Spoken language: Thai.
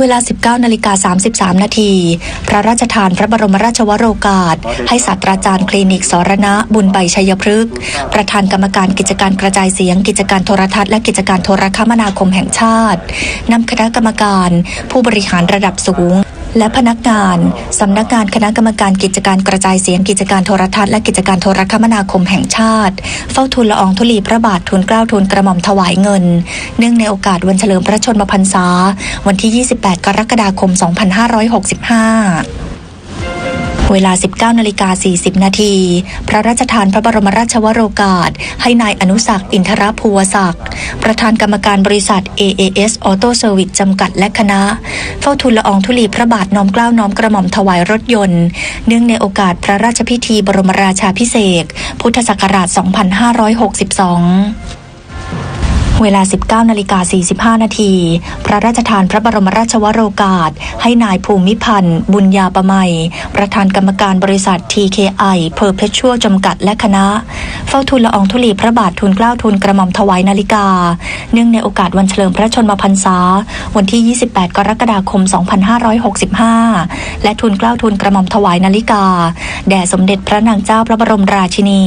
เวลา 19นาฬิกา33 นาที พระราชทานพระบรมราชวโรกาส ให้ศาสตราจารย์คลินิกสรณะ บุญใบชัยพฤกษ์ ประธานกรรมการกิจการกระจายเสียง กิจการโทรทัศน์และกิจการโทรคมนาคมแห่งชาตินำคณะกรรมการ ผู้บริหารระดับสูง และพนักงานสำนักงานคณะกรรมการกิจการกระจายเสียงกิจการโทรทัศน์และกิจการโทรคมนาคมแห่งชาติ เฝ้าทูลละอองธุลีพระบาททูลเกล้าทูลกระหม่อมถวายเงิน เนื่องในโอกาสวันเฉลิมพระชนมพรรษา วันที่ 28 กรกฎาคม 2565 เวลา 19นาฬิกา40 นาที พระราชทานพระบรมราชวโรกาส ให้นายอนุสักอินทรภูวศักดิ์ประธานกรรมการบริษัท AAS Auto Service จำกัดและคณะ เฝ้าทูลละอองธุลีพระบาทน้อมเกล้าน้อมกระหม่อมถวายรถยนต์ เนื่องในโอกาสพระราชพิธีบรมราชาพิเศษ พุทธศักราช 2562 เวลา 19นาฬิกา45 นาที พระราชทานพระบรมราชวโรกาส ให้นายภูมิพันธ์ บุญญาประไมประธานกรรมการบริษัท TKI Perpetual จำกัดและคณะ เฝ้าทูลละอองธุลีพระบาททูลเกล้าทูลกระหม่อมถวายนาฬิกา เนื่องในโอกาสวันเฉลิมพระชนมพรรษา วันที่ 28 กรกฎาคม 2565 และทูลเกล้าทูลกระหม่อมถวายนาฬิกา แด่สมเด็จพระนางเจ้าพระบรมราชินี